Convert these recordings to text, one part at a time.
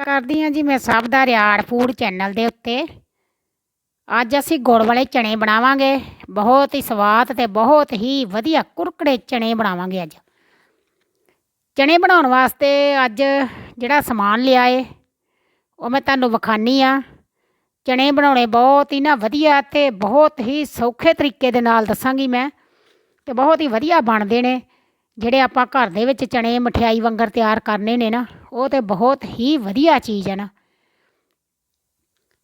ਕਰਦੀ ਹਾਂ ਜੀ ਮੈਂ ਸਭ ਦਾ ਰਿਆੜ ਫੂਡ ਚੈਨਲ ਦੇ ਉੱਤੇ। ਅੱਜ ਅਸੀਂ ਗੁੜ ਵਾਲੇ ਚਣੇ ਬਣਾਵਾਂਗੇ। ਬਹੁਤ ਹੀ ਸਵਾਦ ਤੇ ਬਹੁਤ ਹੀ ਵਧੀਆ ਕੁਰਕੜੇ ਚਣੇ ਬਣਾਵਾਂਗੇ ਅੱਜ। ਚਣੇ ਬਣਾਉਣ ਵਾਸਤੇ ਅੱਜ ਜਿਹੜਾ ਸਮਾਨ ਲਿਆ ਏ, ਉਹ ਮੈਂ ਤੁਹਾਨੂੰ ਵਿਖਾਨੀ ਆ। ਚਣੇ ਬਣਾਉਣੇ ਬਹੁਤ ਹੀ ਨਾ ਵਧੀਆ ਤੇ ਬਹੁਤ ਹੀ ਸੌਖੇ ਤਰੀਕੇ ਦੇ ਨਾਲ ਦੱਸਾਂਗੀ ਮੈਂ। ਤੇ ਬਹੁਤ ਹੀ ਵਧੀਆ ਬਣਦੇ ਨੇ। ਜਿਹੜੇ ਆਪਾਂ ਘਰ ਦੇ ਵਿੱਚ ਚਣੇ, ਮਠਿਆਈ ਵਾਂਗਰ ਤਿਆਰ ਕਰਨੇ ਨੇ ਨਾ, ਉਹ ਤੇ ਬਹੁਤ ਹੀ ਵਧੀਆ ਚੀਜ਼ ਹੈ ਨਾ।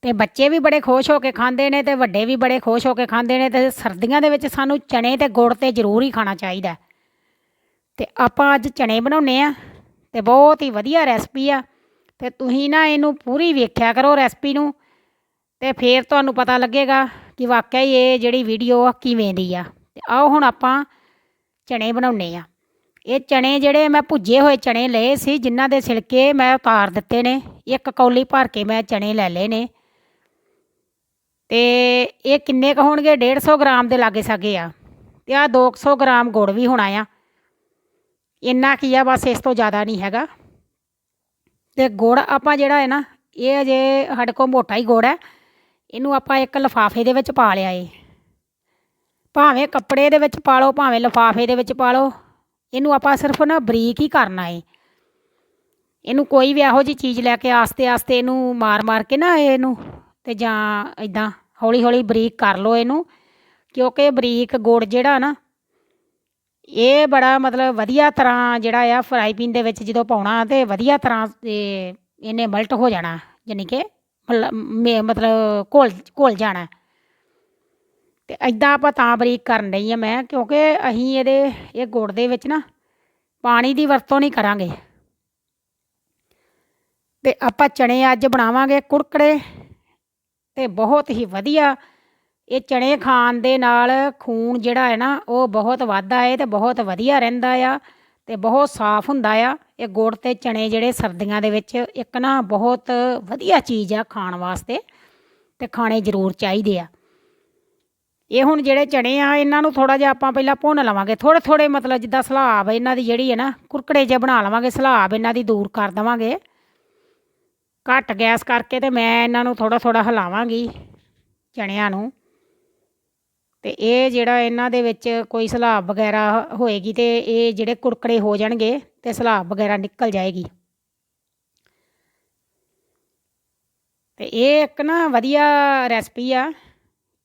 ਤੇ ਬੱਚੇ ਵੀ ਬੜੇ ਖੁਸ਼ ਹੋ ਕੇ ਖਾਂਦੇ ਨੇ ਤੇ ਵੱਡੇ ਵੀ ਬੜੇ ਖੁਸ਼ ਹੋ ਕੇ ਖਾਂਦੇ ਨੇ ਤੇ ਸਰਦੀਆਂ ਦੇ ਵਿੱਚ ਸਾਨੂੰ ਚਣੇ ਤੇ ਗੁੜ ਤੇ ਜ਼ਰੂਰ ਹੀ ਖਾਣਾ ਚਾਹੀਦਾ ਹੈ। ਤੇ ਆਪਾਂ ਅੱਜ ਚਣੇ ਬਣਾਉਨੇ ਆ ਤੇ ਬਹੁਤ ਹੀ ਵਧੀਆ ਰੈਸਪੀ ਆ। ਤੇ ਤੁਸੀਂ ਨਾ ਇਹਨੂੰ ਪੂਰੀ ਵੇਖਿਆ ਕਰੋ ਰੈਸਪੀ ਨੂੰ ਤੇ ਫੇਰ ਤੁਹਾਨੂੰ ਪਤਾ ਲੱਗੇਗਾ ਕਿ ਵਾਕਿਆ ਹੀ ਇਹ ਜਿਹੜੀ ਵੀਡੀਓ ਆ ਕਿਵੇਂ ਦੀ ਆ। ਤੇ ਆਓ ਹੁਣ ਆਪਾਂ ਚਣੇ ਬਣਾਉਨੇ ਆ ਇਹ ਚਣੇ ਜਿਹੜੇ ਮੈਂ ਭੁੱਜੇ ਹੋਏ ਚਣੇ ਲਏ ਸੀ, ਜਿਨ੍ਹਾਂ ਦੇ ਛਿਲਕੇ ਮੈਂ ਉਤਾਰ ਦਿੱਤੇ ਨੇ। ਇੱਕ ਕੌਲੀ ਭਰ ਕੇ ਮੈਂ ਚਣੇ ਲੈ ਲਏ ਨੇ। ਤੇ ਇਹ ਕਿੰਨੇ ਕੁ ਹੋਣਗੇ? 150 ਗ੍ਰਾਮ ਦੇ ਲਾਗੇ ਸਾਗੇ ਆ। ਤੇ ਆ 200 ਗ੍ਰਾਮ ਗੁੜ ਵੀ ਹੋਣਾ ਆ। ਇੰਨਾ ਕੀ ਆ, ਬਸ ਇਸ ਤੋਂ ਜ਼ਿਆਦਾ ਨਹੀਂ ਹੈਗਾ। ਤੇ ਗੁੜ ਆਪਾਂ ਜਿਹੜਾ ਹੈ ਨਾ, ਇਹ ਅਜੇ ਸਾਡੇ ਕੋਲ ਮੋਟਾ ਹੀ ਗੁੜ ਹੈ। ਇਹਨੂੰ ਆਪਾਂ ਇੱਕ ਲਿਫਾਫੇ ਦੇ ਵਿੱਚ ਪਾ ਲਿਆ ਏ। ਭਾਵੇਂ ਕੱਪੜੇ ਦੇ ਵਿੱਚ ਪਾ ਲਓ, ਭਾਵੇਂ ਲਿਫਾਫੇ ਦੇ ਵਿੱਚ ਪਾ ਲਓ। ਇਹਨੂੰ ਆਪਾਂ ਸਿਰਫ ਨਾ ਬਰੀਕ ਹੀ ਕਰਨਾ ਏ। ਇਹਨੂੰ ਕੋਈ ਵੀ ਇਹੋ ਜੀ ਚੀਜ਼ ਲੈ ਕੇ ਆਸਤੇ ਆਸਤੇ ਇਹਨੂੰ ਮਾਰ ਮਾਰ ਕੇ ਨਾ ਇਹਨੂੰ ਤੇ ਜਾਂ ਇਦਾਂ ਹੌਲੀ ਹੌਲੀ ਬਰੀਕ ਕਰ ਲਓ ਇਹਨੂੰ, ਕਿਉਂਕਿ ਬਰੀਕ ਗੁੜ ਜਿਹੜਾ ਨਾ, ਇਹ ਬੜਾ ਮਤਲਬ ਵਧੀਆ ਤਰ੍ਹਾਂ ਜਿਹੜਾ ਆ ਫਰਾਈ ਪੈਨ ਦੇ ਵਿੱਚ ਜਦੋਂ ਪਾਉਣਾ ਤੇ ਵਧੀਆ ਤਰ੍ਹਾਂ ਇਹਨੇ ਮਲਟ ਹੋ ਜਾਣਾ ਯਾਨੀ ਕਿ ਮਤਲਬ ਮੇ- ਮਤਲਬ ਘੁਲ ਘੁਲ ਜਾਣਾ। ਤੇ ਐਦਾਂ ਆਪਾਂ ਤਾਂ ਬਰੀਕ ਕਰਨ ਡਈ ਆ ਮੈਂ, ਕਿਉਂਕਿ ਅਸੀਂ ਇਹਦੇ, ਇਹ ਗੁੜ ਦੇ ਵਿੱਚ ਨਾ ਪਾਣੀ ਦੀ ਵਰਤੋਂ ਨਹੀਂ ਕਰਾਂਗੇ। ਤੇ ਆਪਾਂ ਚਣੇ ਅੱਜ ਬਣਾਵਾਂਗੇ ਕੁਰਕੜੇ ਤੇ ਬਹੁਤ ਹੀ ਵਧੀਆ। ਇਹ ਚਣੇ ਖਾਣ ਦੇ ਨਾਲ ਖੂਨ ਜਿਹੜਾ ਹੈ ਨਾ, ਉਹ ਬਹੁਤ ਵੱਧਦਾ ਹੈ ਤੇ ਬਹੁਤ ਵਧੀਆ ਰਹਿੰਦਾ ਆ ਤੇ ਬਹੁਤ ਸਾਫ਼ ਹੁੰਦਾ ਆ। ਇਹ ਗੁੜ ਤੇ ਚਣੇ ਜਿਹੜੇ ਸਰਦੀਆਂ ਦੇ ਵਿੱਚ ਇੱਕ ਨਾ ਬਹੁਤ ਵਧੀਆ ਚੀਜ਼ ਆ ਖਾਣ ਵਾਸਤੇ ਤੇ ਖਾਣੇ ਜ਼ਰੂਰ ਚਾਹੀਦੇ ਆ। ਇਹ ਹੁਣ ਜਿਹੜੇ ਚਣੇ ਆ, ਇਹਨਾਂ ਨੂੰ ਥੋੜਾ ਜਿਹਾ ਆਪਾਂ ਪਹਿਲਾਂ ਭੁੰਨ ਲਵਾਂਗੇ। ਥੋੜੇ ਥੋੜੇ ਮਤਲਬ ਜਿੱਦਾਂ ਸਲਾਬ ਇਹਨਾਂ ਦੀ ਜਿਹੜੀ ਹੈ ਨਾ, ਕੁਰਕੜੇ ਜੇ ਬਣਾ ਲਵਾਂਗੇ ਸਲਾਬ ਇਹਨਾਂ ਦੀ ਦੂਰ ਕਰ ਦੇਵਾਂਗੇ। ਘੱਟ ਗੈਸ ਕਰਕੇ ਤੇ ਮੈਂ ਇਹਨਾਂ ਨੂੰ ਥੋੜਾ ਥੋੜਾ ਹਿਲਾਵਾਂਗੀ ਚਣਿਆਂ ਨੂੰ। ਤੇ ਇਹ ਜਿਹੜਾ ਇਹਨਾਂ ਦੇ ਵਿੱਚ ਕੋਈ ਸਲਾਬ ਵਗੈਰਾ ਹੋਏਗੀ ਤੇ ਇਹ ਜਿਹੜੇ ਕੁਰਕੜੇ ਹੋ ਜਾਣਗੇ ਤੇ ਸਲਾਬ ਵਗੈਰਾ ਨਿਕਲ ਜਾਏਗੀ। ਤੇ ਇਹ ਇੱਕ ਨਾ ਵਧੀਆ ਰੈਸਪੀ ਆ।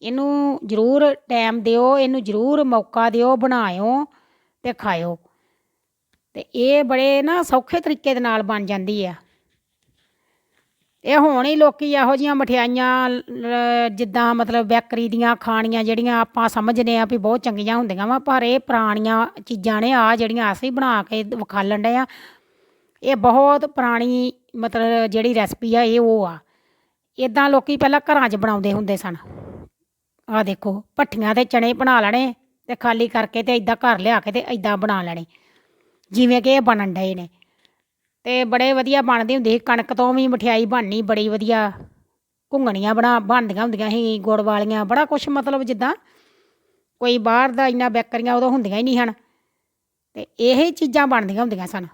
ਇਹਨੂੰ ਜ਼ਰੂਰ ਟਾਈਮ ਦਿਓ, ਇਹਨੂੰ ਜ਼ਰੂਰ ਮੌਕਾ ਦਿਓ, ਬਣਾਇਓ ਅਤੇ ਖਾਇਓ। ਅਤੇ ਇਹ ਬੜੇ ਨਾ ਸੌਖੇ ਤਰੀਕੇ ਦੇ ਨਾਲ ਬਣ ਜਾਂਦੀ ਆ। ਇਹ ਹੁਣ ਹੀ ਲੋਕੀ ਇਹੋ ਜੀਆਂ ਮਠਿਆਈਆਂ ਜਿੱਦਾਂ ਮਤਲਬ ਬੇਕਰੀ ਦੀਆਂ ਖਾਣੀਆਂ ਜਿਹੜੀਆਂ ਆਪਾਂ ਸਮਝਦੇ ਆ ਵੀ ਬਹੁਤ ਚੰਗੀਆਂ ਹੁੰਦੀਆਂ ਵਾ, ਪਰ ਇਹ ਪੁਰਾਣੀਆਂ ਚੀਜ਼ਾਂ ਨੇ ਆ ਜਿਹੜੀਆਂ ਅਸੀਂ ਬਣਾ ਕੇ ਵਿਖਾਲਣ ਡਏ ਆ ਇਹ ਬਹੁਤ ਪੁਰਾਣੀ ਮਤਲਬ ਜਿਹੜੀ ਰੈਸਪੀ ਆ, ਇਹ ਉਹ ਆ। ਇਦਾਂ ਲੋਕੀ ਪਹਿਲਾਂ ਘਰਾਂ 'ਚ ਬਣਾਉਂਦੇ ਹੁੰਦੇ ਸਨ। ਆ ਦੇਖੋ, ਭੱਠੀਆਂ ਤੇ ਚਣੇ ਬਣਾ ਲੈਣੇ ਤੇ ਖਾਲੀ ਕਰਕੇ ਤੇ ਇਦਾਂ ਘਰ ਲਿਆ ਕੇ ਤੇ ਇਦਾਂ ਬਣਾ ਲੈਣੇ। ਜਿਵੇਂ ਕਿ ਇਹ ਬਣਨ ਡਏ ਨੇ। ਤੇ ਬੜੇ ਵਧੀਆ ਬਣਦੀ ਹੁੰਦੀ ਸੀ, ਕਣਕ ਤੋਂ ਵੀ ਮਠਿਆਈ ਬਣਨੀ, ਬੜੀ ਵਧੀਆ ਘੁੰਗਣੀਆਂ ਬਣਾ, ਬਣਦੀਆਂ ਹੁੰਦੀਆਂ ਸੀ, ਗੁੜ ਵਾਲੀਆਂ, ਬੜਾ ਕੁਛ ਮਤਲਬ ਜਿੱਦਾਂ ਕੋਈ ਬਾਹਰ ਦਾ ਇੰਨਾ ਬੇਕਰੀਆਂ ਉਦੋਂ ਹੁੰਦੀਆਂ ਹੀ ਨਹੀਂ ਹਨ। ਤੇ ਇਹ ਚੀਜ਼ਾਂ ਬਣਦੀਆਂ ਹੁੰਦੀਆਂ ਸਨ।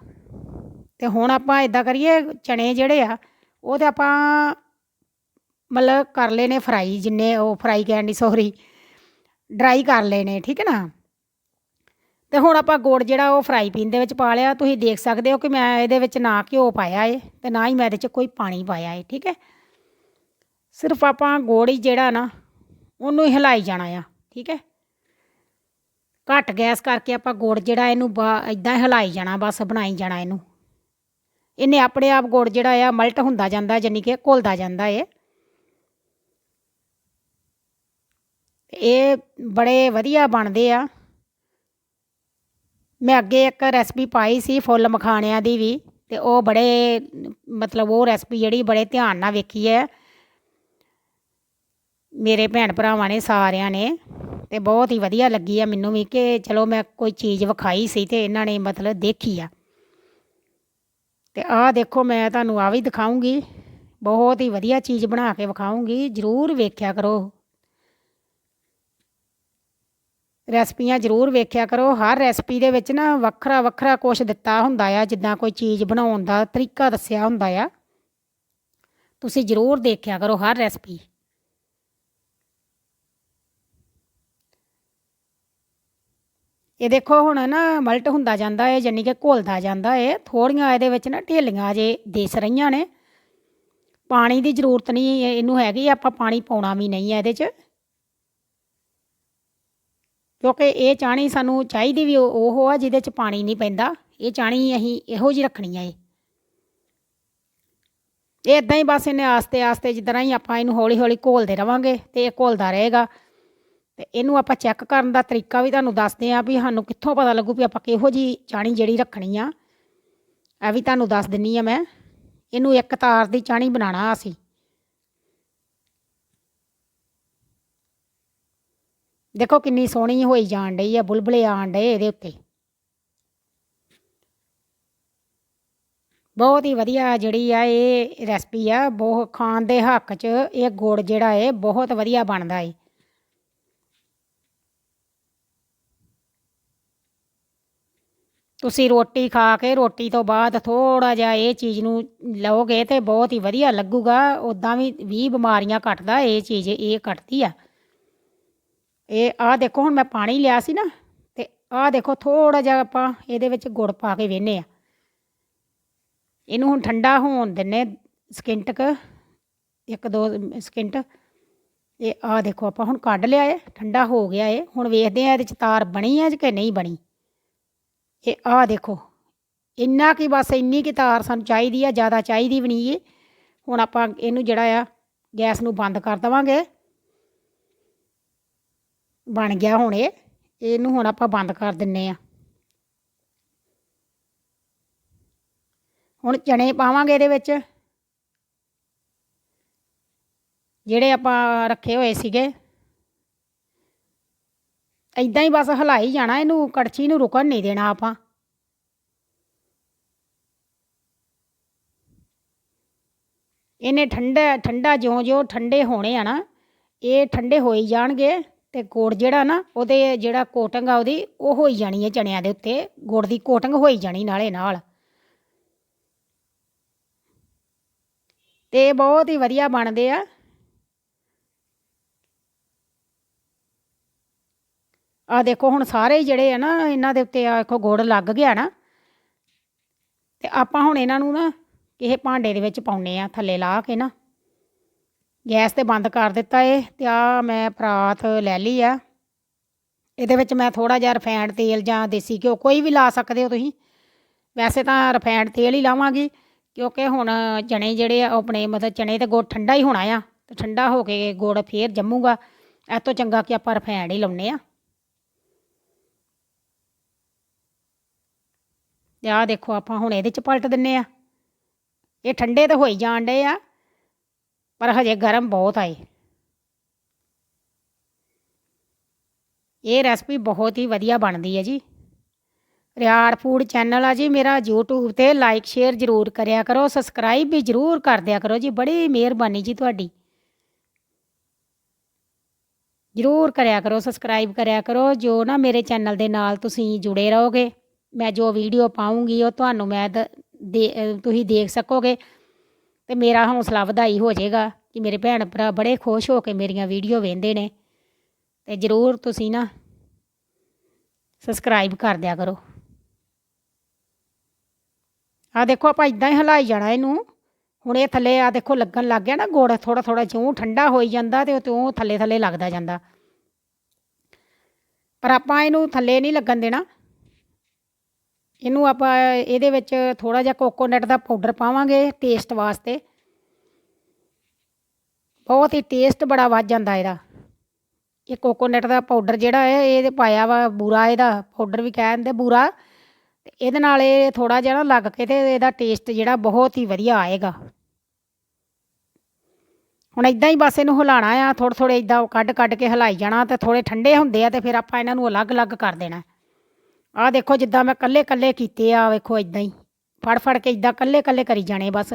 ਤੇ ਹੁਣ ਆਪਾਂ ਇਦਾਂ ਕਰੀਏ, ਚਣੇ ਜਿਹੜੇ ਆ, ਉਹ ਤੇ ਆਪਾਂ ਮਤਲਬ ਕਰ ਲਏ ਨੇ ਫਰਾਈ, ਜਿੰਨੇ ਉਹ ਫਰਾਈ ਕਹਿਣ ਦੀ ਸੌਰੀ ਡਰਾਈ ਕਰ ਲਏ ਨੇ, ਠੀਕ ਹੈ ਨਾ? ਤੇ ਹੁਣ ਆਪਾਂ ਗੁੜ ਜਿਹੜਾ ਉਹ ਫਰਾਈ ਪੀਨ ਦੇ ਵਿੱਚ ਪਾ ਲਿਆ, ਤੁਸੀਂ ਦੇਖ ਸਕਦੇ ਹੋ ਕਿ ਮੈਂ ਇਹਦੇ ਵਿੱਚ ਨਾ ਘਿਓ ਪਾਇਆ ਏ ਤੇ ਨਾ ਹੀ ਮੈਂ ਇਹਦੇ 'ਚ ਕੋਈ ਪਾਣੀ ਪਾਇਆ ਏ, ਠੀਕ ਹੈ? ਸਿਰਫ ਆਪਾਂ ਗੁੜ ਹੀ ਜਿਹੜਾ ਨਾ, ਉਹਨੂੰ ਹੀ ਹਿਲਾਈ ਜਾਣਾ ਆ, ਠੀਕ ਹੈ? ਘੱਟ ਗੈਸ ਕਰਕੇ ਆਪਾਂ ਗੁੜ ਜਿਹੜਾ ਇਹਨੂੰ ਇਦਾਂ ਹਿਲਾਈ ਜਾਣਾ, ਬਸ ਬਣਾਈ ਜਾਣਾ ਇਹਨੂੰ। ਇਹਨੇ ਆਪਣੇ ਆਪ ਗੁੜ ਜਿਹੜਾ ਆ ਮਲਟ ਹੁੰਦਾ ਜਾਂਦਾ ਯਾਨੀ ਕਿ ਘੁਲਦਾ ਜਾਂਦਾ ਏ। ਇਹ ਬੜੇ ਵਧੀਆ ਬਣਦੇ ਆ। ਮੈਂ ਅੱਗੇ ਇੱਕ ਰੈਸਪੀ ਪਾਈ ਸੀ ਫੁੱਲ ਮਖਾਣਿਆਂ ਦੀ ਵੀ, ਤੇ ਉਹ ਬੜੇ, ਮਤਲਬ ਉਹ ਰੈਸਪੀ ਜਿਹੜੀ ਬੜੇ ਧਿਆਨ ਨਾਲ ਵੇਖੀ ਹੈ। ਮੇਰੇ ਭੈਣ ਭਰਾਵਾਂ ਨੇ, ਸਾਰਿਆਂ ਨੇ, ਤੇ ਬਹੁਤ ਹੀ ਵਧੀਆ ਲੱਗੀ ਆ ਮੈਨੂੰ ਵੀ ਕਿ ਚਲੋ ਮੈਂ ਕੋਈ ਚੀਜ਼ ਵਿਖਾਈ ਸੀ ਤੇ ਇਹਨਾਂ ਨੇ ਮਤਲਬ ਦੇਖੀ ਆ। ਤੇ ਆਹ ਦੇਖੋ, ਮੈਂ ਤੁਹਾਨੂੰ ਆ ਵੀ ਦਿਖਾਉਂਗੀ। ਬਹੁਤ ਹੀ ਵਧੀਆ ਚੀਜ਼ ਬਣਾ ਕੇ ਵਿਖਾਉਂਗੀ, ਜਰੂਰ ਵੇਖਿਆ ਕਰੋ। ਰੈਸਪੀਆਂ ਜ਼ਰੂਰ ਵੇਖਿਆ ਕਰੋ। ਹਰ ਰੈਸਪੀ ਦੇ ਵਿੱਚ ਨਾ ਵੱਖਰਾ ਵੱਖਰਾ ਕੁਛ ਦਿੱਤਾ ਹੁੰਦਾ ਆ, ਜਿੱਦਾਂ ਕੋਈ ਚੀਜ਼ ਬਣਾਉਣ ਦਾ ਤਰੀਕਾ ਦੱਸਿਆ ਹੁੰਦਾ ਆ। ਤੁਸੀਂ ਜ਼ਰੂਰ ਦੇਖਿਆ ਕਰੋ ਹਰ ਰੈਸਪੀ। ਇਹ ਦੇਖੋ ਹੁਣ ਨਾ ਮਲਟ ਹੁੰਦਾ ਜਾਂਦਾ ਹੈ ਯਾਨੀ ਕਿ ਘੁਲਦਾ ਜਾਂਦਾ ਹੈ ਥੋੜੀਆਂ ਇਹਦੇ ਵਿੱਚ ਨਾ ਢੇਲੀਆਂ ਜੇ ਦਿਸ ਰਹੀਆਂ ਨੇ। ਪਾਣੀ ਦੀ ਜ਼ਰੂਰਤ ਨਹੀਂ ਇਹਨੂੰ ਹੈਗੀ ਆਪਾਂ ਪਾਣੀ ਪਾਉਣਾ ਵੀ ਨਹੀਂ ਹੈ ਇਹਦੇ 'ਚ। ਕਿਉਂਕਿ ਇਹ ਚਾਣੀ ਸਾਨੂੰ ਚਾਹੀਦੀ ਵੀ ਉਹ ਆ ਜਿਹਦੇ 'ਚ ਪਾਣੀ ਨਹੀਂ ਪੈਂਦਾ। ਇਹ ਚਾਣੀ ਅਸੀਂ ਇਹੋ ਜਿਹੀ ਰੱਖਣੀ ਆ ਇਹ। ਇਹ ਇਦਾਂ ਹੀ ਬਸ ਇਹਨੇ ਆਸਤੇ ਆਸਤੇ ਜਿੱਦਾਂ ਹੀ ਆਪਾਂ ਇਹਨੂੰ ਹੌਲੀ ਹੌਲੀ ਘੋਲਦੇ ਰਵਾਂਗੇ ਤੇ ਇਹ ਘੋਲਦਾ ਰਹੇਗਾ। ਤੇ ਇਹਨੂੰ ਆਪਾਂ ਚੈੱਕ ਕਰਨ ਦਾ ਤਰੀਕਾ ਵੀ ਤੁਹਾਨੂੰ ਦੱਸਦੇ ਆ ਵੀ ਸਾਨੂੰ ਕਿੱਥੋਂ ਪਤਾ ਲੱਗੂ ਵੀ ਆਪਾਂ ਕਿਹੋ ਜੀ ਚਾਣੀ ਜਿਹੜੀ ਰੱਖਣੀ ਆ। ਇਹ ਵੀ ਤੁਹਾਨੂੰ ਦੱਸ ਦਿੰਨੀ ਆ ਮੈਂ। ਇਹਨੂੰ ਇੱਕ ਤਾਰ ਦੀ ਚਾਣੀ ਬਣਾਉਣਾ ਅਸੀਂ। ਦੇਖੋ ਕਿੰਨੀ ਸੋਹਣੀ ਹੋਈ ਜਾਣ ਡਈ ਆ, ਬੁਲਬਲੇ ਆਣ ਡਏ ਇਹਦੇ ਉੱਤੇ। ਬਹੁਤ ਹੀ ਵਧੀਆ ਜਿਹੜੀ ਆ ਇਹ ਰੈਸਪੀ ਆ ਬਹੁਤ ਖਾਣ ਦੇ ਹੱਕ 'ਚ ਇਹ ਗੁੜ ਜਿਹੜਾ ਹੈ ਬਹੁਤ ਵਧੀਆ ਬਣਦਾ ਏ। ਤੁਸੀਂ ਰੋਟੀ ਖਾ ਕੇ, ਰੋਟੀ ਤੋਂ ਬਾਅਦ ਥੋੜਾ ਜਿਹਾ ਇਹ ਚੀਜ਼ ਨੂੰ ਲਓਗੇ ਤੇ ਬਹੁਤ ਹੀ ਵਧੀਆ ਲੱਗੂਗਾ। ਉਦਾਂ ਵੀ 20 ਬਿਮਾਰੀਆਂ ਕੱਟਦਾ ਇਹ ਚੀਜ਼ ਇਹ ਕੱਟਦੀ ਆ। ਇਹ ਆਹ ਦੇਖੋ, ਹੁਣ ਮੈਂ ਪਾਣੀ ਲਿਆ ਸੀ ਨਾ, ਤੇ ਆਹ ਦੇਖੋ ਥੋੜਾ ਜਿਹਾ ਆਪਾਂ ਇਹਦੇ ਵਿੱਚ ਗੁੜ ਪਾ ਕੇ ਵੇਨੇ ਆ। ਇਹਨੂੰ ਹੁਣ ਠੰਡਾ ਹੋਣ ਦਿੰਨੇ ਸਕਿੰਟ ਕ, ਇੱਕ ਦੋ ਸਕਿੰਟ। ਇਹ ਆਹ ਦੇਖੋ ਆਪਾਂ ਹੁਣ ਕੱਢ ਲਿਆ ਏ ਠੰਡਾ ਹੋ ਗਿਆ ਏ ਹੁਣ ਵੇਖਦੇ ਆ ਇਹਦੇ ਚ ਤਾਰ ਬਣੀ ਆ ਕਿ ਨਹੀਂ ਬਣੀ। ਇਹ ਆਹ ਦੇਖੋ, ਇੰਨਾ ਕੀ ਬਸ ਇੰਨੀ ਕੀ ਤਾਰ ਸਾਨੂੰ ਚਾਹੀਦੀ ਆ, ਜ਼ਿਆਦਾ ਚਾਹੀਦੀ ਵੀ ਨਹੀਂ ਏ ਹੁਣ ਆਪਾਂ ਇਹਨੂੰ ਜਿਹੜਾ ਆ, ਗੈਸ ਨੂੰ ਬੰਦ ਕਰ ਦਵਾਂਗੇ। ਬਣ ਗਿਆ ਹੁਣ ਇਹ। ਇਹਨੂੰ ਹੁਣ ਆਪਾਂ ਬੰਦ ਕਰ ਦਿੰਨੇ ਆ। ਹੁਣ ਚਣੇ ਪਾਵਾਂਗੇ ਇਹਦੇ ਵਿੱਚ। ਜਿਹੜੇ ਆਪਾਂ ਰੱਖੇ ਹੋਏ ਸੀਗੇ। ਇਦਾਂ ਹੀ ਬਸ ਹਲਾਈ ਜਾਣਾ, ਇਹਨੂੰ ਕੜਛੀ ਨੂੰ ਰੁਕਣ ਨਹੀਂ ਦੇਣਾ ਆਪਾਂ। ਇਹਨੇ ਠੰਡਾ ਠੰਡਾ ਜਿਉਂ-ਜਿਉਂ ਠੰਡੇ ਹੋਣੇ ਆ ਨਾ, ਇਹ ਠੰਡੇ ਹੋਈ ਜਾਣਗੇ। ਤੇ ਗੁੜ ਜਿਹੜਾ ਨਾ, ਉਹਦੇ ਜਿਹੜਾ ਕੋਟਿੰਗ ਆ ਉਹਦੀ, ਉਹ ਹੋਈ ਜਾਣੀ ਹੈ ਚਣਿਆਂ ਦੇ ਉੱਤੇ। ਗੁੜ ਦੀ ਕੋਟਿੰਗ ਹੋਈ ਜਾਣੀ ਨਾਲੇ ਨਾਲ। ਤੇ ਬਹੁਤ ਹੀ ਵਧੀਆ ਬਣਦੇ ਆ। ਆ ਦੇਖੋ, ਹੁਣ ਸਾਰੇ ਹੀ ਜਿਹੜੇ ਆ ਨਾ, ਇਹਨਾਂ ਦੇ ਉੱਤੇ ਆ, ਦੇਖੋ, ਗੁੜ ਲੱਗ ਗਿਆ ਨਾ। ਤੇ ਆਪਾਂ ਹੁਣ ਇਹਨਾਂ ਨੂੰ ਨਾ, ਕਿਸੇ ਭਾਂਡੇ ਦੇ ਵਿੱਚ ਪਾਉਨੇ ਆ, ਥੱਲੇ ਲਾ ਕੇ ਨਾ। ਗੈਸ ਤੇ ਬੰਦ ਕਰ ਦਿੱਤਾ ਏ ਤੇ ਆ ਮੈਂ ਪਰਾਤ ਲੈ ਲਈ ਆ। ਇਹਦੇ ਵਿੱਚ ਮੈਂ ਥੋੜਾ ਜਿਹਾ ਰਿਫਾਈਨਡ ਤੇਲ ਜਾਂ ਦੇਸੀ ਘਿਓ ਕੋਈ ਵੀ ਲਾ ਸਕਦੇ ਹੋ ਤੁਸੀਂ। ਵੈਸੇ ਤਾਂ ਰਿਫਾਈਨਡ ਤੇਲ ਹੀ ਲਾਵਾਂਗੀ ਕਿਉਂਕਿ ਹੁਣ ਚਣੇ ਜਿਹੜੇ ਆ ਉਹ ਆਪਣੇ ਮਤਲਬ ਚਣੇ ਤੇ ਗੁੜ ਠੰਡਾ ਹੀ ਹੋਣਾ ਆ ਤੇ ਠੰਡਾ ਹੋ ਕੇ ਗੁੜ ਫੇਰ ਜੰਮੂਗਾ। ਇਹ ਤੋਂ ਚੰਗਾ ਕਿ ਆਪਾਂ ਰਿਫਾਈਨਡ ਹੀ ਲਾਉਨੇ ਆ। ਤੇ ਆਹ ਦੇਖੋ ਆਪਾਂ ਹੁਣ ਇਹਦੇ ਚ ਪਲਟ ਦਿੰਨੇ ਆ। ਇਹ ਠੰਡੇ ਤਾਂ ਹੋਈ ਜਾਣ ਡੇ ਆ। ਪਰ ਹਜੇ ਗਰਮ ਬਹੁਤ ਆਏ ਇਹ। ਰੈਸਪੀ ਬਹੁਤ ਹੀ ਵਧੀਆ ਬਣਦੀ ਹੈ ਜੀ। ਰਿਆੜ ਫੂਡ ਚੈਨਲ ਆ ਜੀ, ਮੇਰਾ YouTube ਤੇ ਲਾਈਕ ਸ਼ੇਅਰ ਜ਼ਰੂਰ ਕਰਿਆ ਕਰੋ ਸਬਸਕ੍ਰਾਈਬ ਵੀ ਜ਼ਰੂਰ ਕਰ ਦਿਆ ਕਰੋ ਜੀ, ਬੜੀ ਮਿਹਰਬਾਨੀ ਜੀ ਤੁਹਾਡੀ। ਜ਼ਰੂਰ ਕਰਿਆ ਕਰੋ ਸਬਸਕ੍ਰਾਈਬ ਕਰਿਆ ਕਰੋ, ਜੋ ਨਾ ਮੇਰੇ ਚੈਨਲ ਦੇ ਨਾਲ ਤੁਸੀਂ ਜੁੜੇ ਰਹੋਗੇ, ਮੈਂ ਜੋ ਵੀਡੀਓ ਪਾਉਂਗੀ, ਉਹ ਤੁਹਾਨੂੰ ਮੈਂ ਦ- ਦੇ, ਤੁਸੀਂ ਦੇਖ ਸਕੋਗੇ, ਤੇ ਮੇਰਾ ਹੌਸਲਾ ਵਧਾਈ ਹੋ ਜਾਏਗਾ। ਕਿ ਮੇਰੇ ਭੈਣ ਭਰਾ ਬੜੇ ਖੁਸ਼ ਹੋ ਕੇ ਮੇਰੀਆਂ ਵੀਡੀਓ ਵੇਖਦੇ ਨੇ। ਤੇ ਜ਼ਰੂਰ ਤੁਸੀਂ ਨਾ ਸਬਸਕ੍ਰਾਈਬ ਕਰ ਦਿਆ ਕਰੋ। ਆ ਦੇਖੋ, ਆਪਾਂ ਇਦਾਂ ਹੀ ਹਲਾਈ ਜਾਣਾ ਇਹਨੂੰ। ਹੁਣ ਇਹ ਥੱਲੇ ਆ ਦੇਖੋ, ਲੱਗਣ ਲੱਗ ਗਿਆ ਨਾ ਗੋੜ ਥੋੜਾ ਥੋੜਾ ਜਿਉਂ ਠੰਡਾ ਹੋਈ ਜਾਂਦਾ ਤੇ ਉਹ ਥੱਲੇ ਥੱਲੇ ਲੱਗਦਾ ਜਾਂਦਾ। ਪਰ ਆਪਾਂ ਇਹਨੂੰ ਥੱਲੇ ਨਹੀਂ ਲੱਗਣ ਦੇਣਾ। ਇਹਨੂੰ ਆਪਾਂ ਇਹਦੇ ਵਿੱਚ ਥੋੜਾ ਜਿਹਾ ਕੋਕੋਨਟ ਦਾ ਪਾਊਡਰ ਪਾਵਾਂਗੇ ਟੇਸਟ ਵਾਸਤੇ। ਬਹੁਤ ਹੀ ਟੇਸਟ ਬੜਾ ਵੱਧ ਜਾਂਦਾ ਇਹਦਾ। ਇਹ ਕੋਕੋਨਟ ਦਾ ਪਾਊਡਰ ਜਿਹੜਾ ਹੈ, ਇਹ ਪਾਇਆ ਵਾ ਬੂਰਾ ਇਹਦਾ ਪਾਊਡਰ ਵੀ ਕਹਿ ਦਿੰਦੇ ਬੂਰਾ। ਤੇ ਇਹਦੇ ਨਾਲ ਇਹ ਥੋੜਾ ਜਿਹਾ ਲੱਗ ਕੇ ਤੇ ਇਹਦਾ ਟੇਸਟ ਜਿਹੜਾ ਬਹੁਤ ਹੀ ਵਧੀਆ ਆਏਗਾ। ਹੁਣ ਇਦਾਂ ਹੀ ਬਸ ਇਹਨੂੰ ਹਿਲਾਣਾ ਆ, ਥੋੜ੍ਹੇ ਥੋੜ੍ਹੇ ਇਦਾਂ ਕੱਢ ਕੱਢ ਕੇ ਹਿਲਾਈ ਜਾਣਾ ਤੇ ਥੋੜੇ ਠੰਡੇ ਹੁੰਦੇ ਆ ਤੇ ਫਿਰ ਆਪਾਂ ਇਹਨਾਂ ਨੂੰ ਅਲੱਗ-ਅਲੱਗ ਕਰ ਦੇਣਾ। ਆਹ ਦੇਖੋ ਜਿੱਦਾਂ ਮੈਂ ਕੱਲੇ ਕੱਲੇ ਕੀਤੇ ਆ, ਵੇਖੋ ਇਦਾਂ ਹੀ। ਫੜ ਫੜ ਕੇ ਇਦਾਂ ਕੱਲੇ ਕੱਲੇ ਕਰੀ ਜਾਣੇ ਬਸ।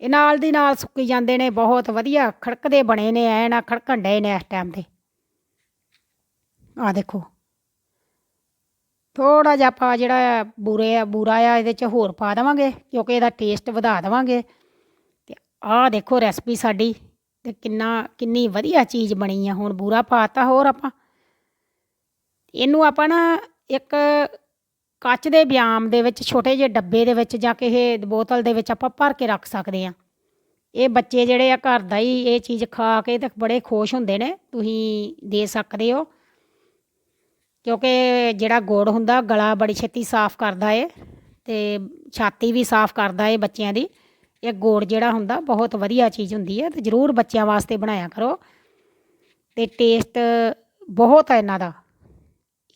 ਇਹ ਨਾਲ ਦੀ ਨਾਲ ਸੁੱਕੀ ਜਾਂਦੇ ਨੇ, ਬਹੁਤ ਵਧੀਆ ਖੜਕਦੇ ਬਣੇ ਨੇ ਐ ਨਾ ਖੜਕਣ ਡਏ ਨੇ ਇਸ ਟਾਈਮ ਤੇ ਆਹ ਦੇਖੋ। ਥੋੜਾ ਜਿਹਾ ਆਪਾਂ ਜਿਹੜਾ ਬੂਰੇ ਆ, ਬੂਰਾ ਆ, ਇਹਦੇ ਚ ਹੋਰ ਪਾ ਦੇਵਾਂਗੇ, ਕਿਉਂਕਿ ਇਹਦਾ ਟੇਸਟ ਵਧਾ ਦੇਵਾਂਗੇ। ਤੇ ਆਹ ਦੇਖੋ ਰੈਸਪੀ ਸਾਡੀ, ਤੇ ਕਿੰਨਾ, ਕਿੰਨੀ ਵਧੀਆ ਚੀਜ਼ ਬਣੀ ਆ, ਹੁਣ ਬੂਰਾ ਪਾਤਾ ਹੋਰ ਆਪਾਂ। ਇਹਨੂੰ ਆਪਾਂ ਨਾ ਇੱਕ ਕੱਚ ਦੇ ਬਿਆਮ ਦੇ ਵਿੱਚ, ਛੋਟੇ ਜਿਹੇ ਡੱਬੇ ਦੇ ਵਿੱਚ ਜਾਂ ਕਿਸੇ ਬੋਤਲ ਦੇ ਵਿੱਚ ਆਪਾਂ ਭਰ ਕੇ ਰੱਖ ਸਕਦੇ ਆ ਇਹ ਬੱਚੇ ਜਿਹੜੇ ਆ ਘਰ ਦਾ ਹੀ ਇਹ ਚੀਜ਼ ਖਾ ਕੇ ਤਾਂ ਬੜੇ ਖੁਸ਼ ਹੁੰਦੇ ਨੇ, ਤੁਸੀਂ ਦੇ ਸਕਦੇ ਹੋ। ਕਿਉਂਕਿ ਜਿਹੜਾ ਗੁੜ ਹੁੰਦਾ, ਗਲਾ ਬੜੀ ਛੇਤੀ ਸਾਫ਼ ਕਰਦਾ ਏ ਤੇ ਛਾਤੀ ਵੀ ਸਾਫ਼ ਕਰਦਾ ਏ ਬੱਚਿਆਂ ਦੀ। ਇਹ ਗੁੜ ਜਿਹੜਾ ਹੁੰਦਾ, ਬਹੁਤ ਵਧੀਆ ਚੀਜ਼ ਹੁੰਦੀ ਹੈ ਤੇ ਜ਼ਰੂਰ ਬੱਚਿਆਂ ਵਾਸਤੇ ਬਣਾਇਆ ਕਰੋ। ਤੇ ਟੇਸਟ ਬਹੁਤ ਹੈ ਇਹਨਾਂ ਦਾ।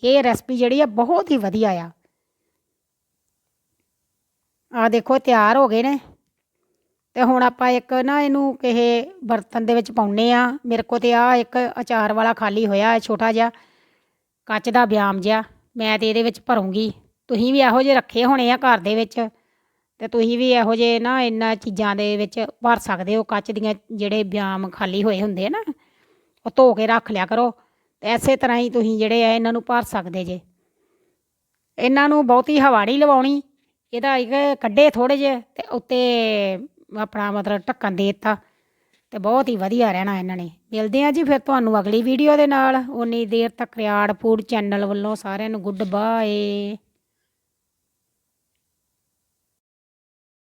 ਇਹ ਰੈਸਪੀ ਜਿਹੜੀ ਆ ਬਹੁਤ ਹੀ ਵਧੀਆ ਆ। ਆ ਦੇਖੋ, ਤਿਆਰ ਹੋ ਗਏ ਨੇ। ਤੇ ਹੁਣ ਆਪਾਂ ਇੱਕ ਨਾ ਇਹਨੂੰ ਕਿਸੇ ਬਰਤਨ ਦੇ ਵਿੱਚ ਪਾਉਨੇ ਆ। ਮੇਰੇ ਕੋ ਤੇ ਆ ਇੱਕ ਅਚਾਰ ਵਾਲਾ ਖਾਲੀ ਹੋਇਆ ਹੈ ਛੋਟਾ ਜਿਹਾ, ਕੱਚ ਦਾ ਬਿਆਮ ਜਿਹਾ। ਮੈਂ ਤੇ ਇਹਦੇ ਵਿੱਚ ਭਰੂੰਗੀ। ਤੁਸੀਂ ਵੀ ਇਹੋ ਜਿਹੇ ਰੱਖੇ ਹੋਣੇ ਆ ਘਰ ਦੇ ਵਿੱਚ। ਤੇ ਤੁਸੀਂ ਵੀ ਇਹੋ ਜਿਹੇ ਨਾ ਇਹਨਾਂ ਚੀਜ਼ਾਂ ਦੇ ਵਿੱਚ ਭਰ ਸਕਦੇ ਹੋ। ਕੱਚ ਦੀਆਂ ਜਿਹੜੇ ਬਿਆਮ ਖਾਲੀ ਹੋਏ ਹੁੰਦੇ ਆ ਨਾ, ਉਹ ਧੋ ਕੇ ਰੱਖ ਲਿਆ ਕਰੋ। ਤੇ ਐਸੇ ਤਰ੍ਹਾਂ ਹੀ ਤੁਸੀਂ ਜਿਹੜੇ ਆ, ਇਹਨਾਂ ਨੂੰ ਭਰ ਸਕਦੇ ਜੇ। ਇਹਨਾਂ ਨੂੰ ਬਹੁਤੀ ਹਵਾ ਨਹੀਂ ਲਵਾਉਣੀ। ਇਹਦਾ ਇੱਕ ਕੱਢੇ ਥੋੜੇ ਜਿਹੇ ਤੇ ਉੱਤੇ ਆਪਣਾ ਮਤਲਬ ਢੱਕਣ ਦੇ ਦਿੱਤਾ ਤੇ ਬਹੁਤ ਹੀ ਵਧੀਆ ਰਹਿਣਾ ਇਹਨਾਂ ਨੇ। ਮਿਲਦੇ ਆ ਜੀ ਫਿਰ ਤੁਹਾਨੂੰ ਅਗਲੀ ਵੀਡੀਓ ਦੇ ਨਾਲ। ਉਨੀ ਦੇਰ ਤੱਕ ਰਿਆੜ ਫੂਡ ਚੈਨਲ ਵੱਲੋਂ ਸਾਰਿਆਂ ਨੂੰ ਗੁੱਡ ਬਾਏ